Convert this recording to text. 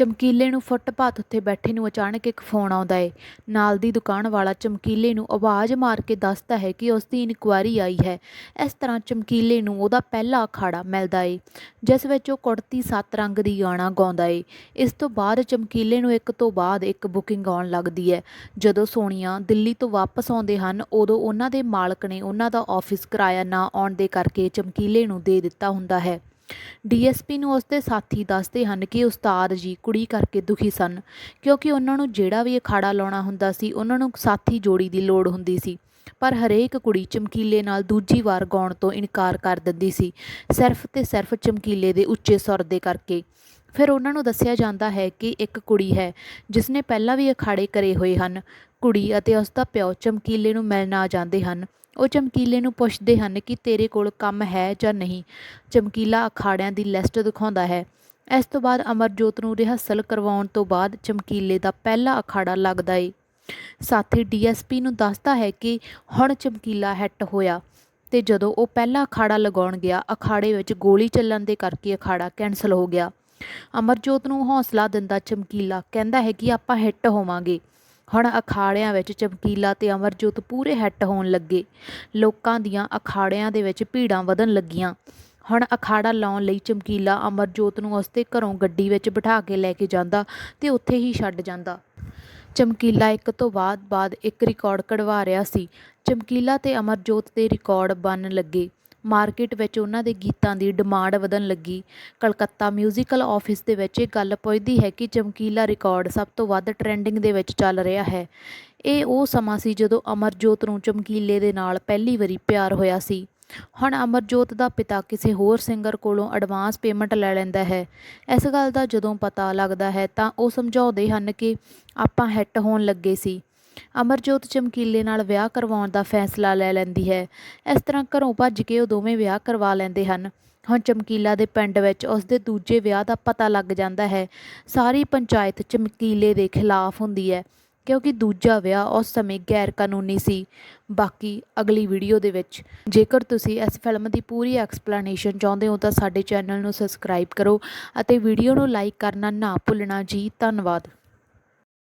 ਚਮਕੀਲੇ ਨੂੰ ਫੁੱਟਪਾਥ ਉੱਤੇ ਬੈਠੇ ਨੂੰ ਅਚਾਨਕ ਇੱਕ ਫੋਨ ਆਉਂਦਾ ਏ। ਨਾਲ ਦੀ ਦੁਕਾਨ ਵਾਲਾ ਚਮਕੀਲੇ ਨੂੰ ਆਵਾਜ਼ ਮਾਰ ਕੇ ਦੱਸਦਾ ਹੈ ਕਿ ਉਸ ਦੀ ਇਨਕੁਆਇਰੀ ਆਈ ਹੈ। ਇਸ ਤਰ੍ਹਾਂ ਚਮਕੀਲੇ ਨੂੰ ਉਹਦਾ ਪਹਿਲਾ ਅਖਾੜਾ ਮਿਲਦਾ ਏ, ਜਿਸ ਵਿੱਚ ਉਹ ਕੁੜਤੀ ਸੱਤ ਰੰਗ ਦੀ ਗਾਣਾ ਗਾਉਂਦਾ ਏ। ਇਸ ਤੋਂ ਬਾਅਦ ਚਮਕੀਲੇ ਨੂੰ ਇੱਕ ਤੋਂ ਬਾਅਦ ਇੱਕ ਬੁਕਿੰਗ ਆਉਣ ਲੱਗਦੀ ਹੈ। ਜਦੋਂ ਸੋਨੀਆ ਦਿੱਲੀ ਤੋਂ ਵਾਪਸ ਆਉਂਦੇ ਹਨ, ਉਦੋਂ ਉਹਨਾਂ ਦੇ ਮਾਲਕ ਨੇ ਉਹਨਾਂ ਦਾ ਆਫਿਸ ਕਿਰਾਇਆ ਨਾ ਆਉਣ ਦੇ ਕਰਕੇ ਚਮਕੀਲੇ ਨੂੰ ਦੇ ਦਿੱਤਾ ਹੁੰਦਾ ਹੈ। ਡੀਐਸਪੀ ਨੂੰ ਉਸਦੇ ਸਾਥੀ ਦੱਸਦੇ ਹਨ ਕਿ ਉਸਤਾਦ ਜੀ ਕੁੜੀ ਕਰਕੇ ਦੁਖੀ ਸਨ, ਕਿਉਂਕਿ ਉਹਨਾਂ ਨੂੰ ਜਿਹੜਾ ਵੀ ਅਖਾੜਾ ਲਾਉਣਾ ਹੁੰਦਾ ਸੀ, ਉਹਨਾਂ ਨੂੰ ਸਾਥੀ ਜੋੜੀ ਦੀ ਲੋੜ ਹੁੰਦੀ ਸੀ, ਪਰ ਹਰੇਕ ਕੁੜੀ ਚਮਕੀਲੇ ਨਾਲ ਦੂਜੀ ਵਾਰ ਗਾਉਣ ਤੋਂ ਇਨਕਾਰ ਕਰ ਦਿੰਦੀ ਸੀ, ਸਿਰਫ ਤੇ ਸਿਰਫ ਚਮਕੀਲੇ ਦੇ ਉੱਚੇ ਸੁਰ ਦੇ ਕਰਕੇ। ਫਿਰ ਉਹਨਾਂ ਨੂੰ ਦੱਸਿਆ ਜਾਂਦਾ ਹੈ ਕਿ ਇੱਕ ਕੁੜੀ ਹੈ ਜਿਸ ਨੇ ਪਹਿਲਾਂ ਵੀ ਅਖਾੜੇ ਕਰੇ ਹੋਏ ਹਨ, ਕੁੜੀ ਅਤੇ ਉਸ ਦਾ ਪਿਓ ਚਮਕੀਲੇ ਨੂੰ ਮਿਲਣ ਆ ਜਾਂਦੇ ਹਨ। ਉਹ ਚਮਕੀਲੇ ਨੂੰ ਪੁੱਛਦੇ ਹਨ ਕਿ ਤੇਰੇ ਕੋਲ ਕੰਮ ਹੈ ਜਾਂ ਨਹੀਂ। ਚਮਕੀਲਾ ਅਖਾੜਿਆਂ ਦੀ ਲਿਸਟ ਦਿਖਾਉਂਦਾ ਹੈ। ਇਸ ਤੋਂ ਬਾਅਦ ਅਮਰਜੋਤ ਨੂੰ ਰਿਹਰਸਲ ਕਰਵਾਉਣ ਤੋਂ ਬਾਅਦ ਚਮਕੀਲੇ ਦਾ ਪਹਿਲਾ ਅਖਾੜਾ ਲੱਗਦਾ ਏ। ਸਾਥੀ ਡੀਐਸਪੀ ਨੂੰ ਦੱਸਦਾ ਹੈ ਕਿ ਹੁਣ ਚਮਕੀਲਾ ਹਿੱਟ ਹੋਇਆ ਤੇ ਜਦੋਂ ਉਹ ਪਹਿਲਾ ਅਖਾੜਾ ਲਗਾਉਣ ਗਿਆ, ਅਖਾੜੇ ਵਿੱਚ ਗੋਲੀ ਚੱਲਣ ਦੇ ਕਰਕੇ ਅਖਾੜਾ ਕੈਨਸਲ ਹੋ ਗਿਆ। ਅਮਰਜੋਤ ਨੂੰ ਹੌਸਲਾ ਦਿੰਦਾ ਚਮਕੀਲਾ ਕਹਿੰਦਾ ਹੈ ਕਿ ਆਪਾਂ ਹਿੱਟ ਹੋਵਾਂਗੇ। ਹੁਣ ਅਖਾੜਿਆਂ ਵਿੱਚ ਚਮਕੀਲਾ ਤੇ ਅਮਰਜੋਤ ਪੂਰੇ ਹਿੱਟ ਹੋਣ ਲੱਗੇ। ਲੋਕਾਂ ਦੀਆਂ ਅਖਾੜਿਆਂ ਦੇ ਵਿੱਚ ਭੀੜਾਂ ਵਧਣ ਲੱਗੀਆਂ। ਹੁਣ ਅਖਾੜਾ ਲਾਉਣ ਲਈ ਚਮਕੀਲਾ ਅਮਰਜੋਤ ਨੂੰ ਉਸਦੇ ਘਰੋਂ ਗੱਡੀ ਵਿੱਚ ਬਿਠਾ ਕੇ ਲੈ ਕੇ ਜਾਂਦਾ ਤੇ ਉੱਥੇ ਹੀ ਛੱਡ ਜਾਂਦਾ। ਚਮਕੀਲਾ ਇੱਕ ਤੋਂ ਬਾਅਦ ਬਾਅਦ ਇੱਕ ਰਿਕਾਰਡ ਕਢਵਾ ਰਿਹਾ ਸੀ। ਚਮਕੀਲਾ ਤੇ ਅਮਰਜੋਤ ਦੇ ਰਿਕਾਰਡ ਬਣਨ ਲੱਗੇ। ਮਾਰਕੀਟ ਵਿੱਚ ਉਹਨਾਂ ਦੇ ਗੀਤਾਂ ਦੀ ਡਿਮਾਂਡ ਵਧਣ ਲੱਗੀ। ਕਲਕੱਤਾ ਮਿਊਜ਼ੀਕਲ ਆਫਿਸ ਦੇ ਵਿੱਚ ਇਹ ਗੱਲ ਪੁੱਜਦੀ ਹੈ ਕਿ ਚਮਕੀਲਾ ਰਿਕਾਰਡ ਸਭ ਤੋਂ ਵੱਧ ਟ੍ਰੈਂਡਿੰਗ ਦੇ ਵਿੱਚ ਚੱਲ ਰਿਹਾ ਹੈ। ਇਹ ਉਹ ਸਮਾਂ ਸੀ ਜਦੋਂ ਅਮਰਜੋਤ ਨੂੰ ਚਮਕੀਲੇ ਦੇ ਨਾਲ ਪਹਿਲੀ ਵਾਰੀ ਪਿਆਰ ਹੋਇਆ ਸੀ। ਹੁਣ ਅਮਰਜੋਤ ਦਾ ਪਿਤਾ ਕਿਸੇ ਹੋਰ ਸਿੰਗਰ ਕੋਲੋਂ ਐਡਵਾਂਸ ਪੇਮੈਂਟ ਲੈ ਲੈਂਦਾ ਹੈ। ਇਸ ਗੱਲ ਦਾ ਜਦੋਂ ਪਤਾ ਲੱਗਦਾ ਹੈ ਤਾਂ ਉਹ ਸਮਝਾਉਂਦੇ ਹਨ ਕਿ ਆਪਾਂ ਹਿੱਟ ਹੋਣ ਲੱਗੇ ਸੀ। ਅਮਰਜੋਤ ਚਮਕੀਲੇ ਨਾਲ ਵਿਆਹ ਕਰਵਾਉਣ ਦਾ ਫੈਸਲਾ ਲੈ ਲੈਂਦੀ ਹੈ। ਇਸ ਤਰ੍ਹਾਂ ਘਰੋਂ ਭੱਜ ਕੇ ਉਹ ਦੋਵੇਂ ਵਿਆਹ ਕਰਵਾ ਲੈਂਦੇ ਹਨ। ਹੁਣ ਚਮਕੀਲਾ ਦੇ ਪਿੰਡ ਵਿੱਚ ਉਸ ਦੇ ਦੂਜੇ ਵਿਆਹ ਦਾ ਪਤਾ ਲੱਗ ਜਾਂਦਾ ਹੈ। ਸਾਰੀ ਪੰਚਾਇਤ ਚਮਕੀਲੇ ਦੇ ਖਿਲਾਫ ਹੁੰਦੀ ਹੈ, ਕਿਉਂਕਿ ਦੂਜਾ ਵਿਆਹ ਉਸ ਸਮੇਂ ਗੈਰ ਕਾਨੂੰਨੀ ਸੀ। ਬਾਕੀ ਅਗਲੀ ਵੀਡੀਓ ਦੇ ਵਿੱਚ। ਜੇਕਰ ਤੁਸੀਂ ਇਸ ਫਿਲਮ ਦੀ ਪੂਰੀ ਐਕਸਪਲੇਨੇਸ਼ਨ ਚਾਹੁੰਦੇ ਹੋ ਤਾਂ ਸਾਡੇ ਚੈਨਲ ਨੂੰ ਸਬਸਕ੍ਰਾਈਬ ਕਰੋ ਅਤੇ ਵੀਡੀਓ ਨੂੰ ਲਾਈਕ ਕਰਨਾ ਨਾ ਭੁੱਲਣਾ ਜੀ। ਧੰਨਵਾਦ।